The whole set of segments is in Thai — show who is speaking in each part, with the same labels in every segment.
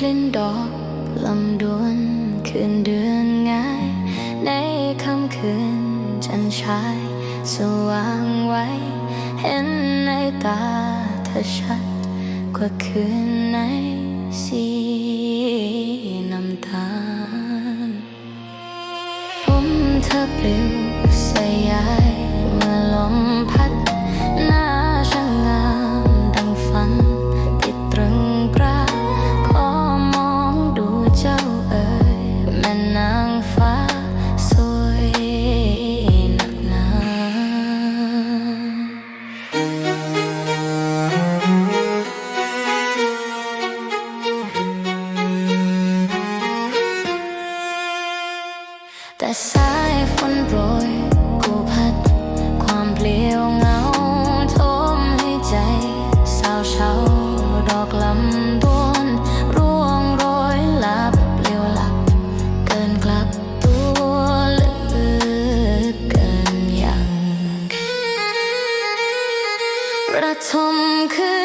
Speaker 1: กลิ่นดอกลำดวนคืนเดือนง่าย ในค่ำคืนจันชาย สว่างไว้ เห็นในตาเธอชัด กว่าคืนในสีน้ำตาลผมเธอปลิวสยายเมื่อลมพัด โปรยกูพัด ความเปลี่ยวเงาทมให้ใจสาวเช้าดอกลำดวนร่วงโรยลับเลี่ยวลับ เกินกลับตัวเลือเกินยังระทมคือ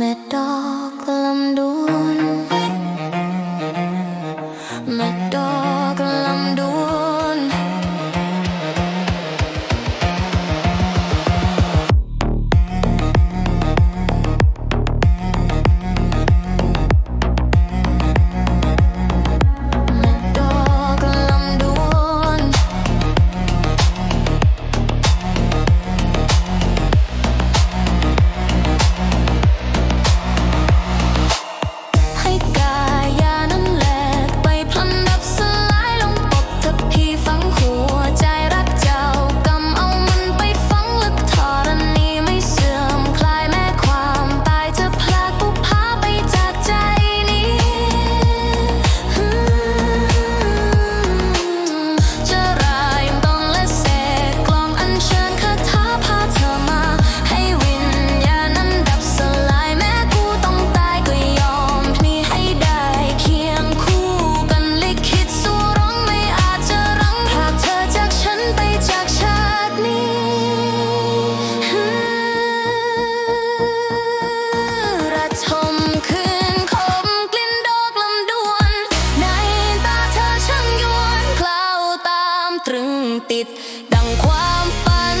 Speaker 1: met dark ติด ดังความฝัน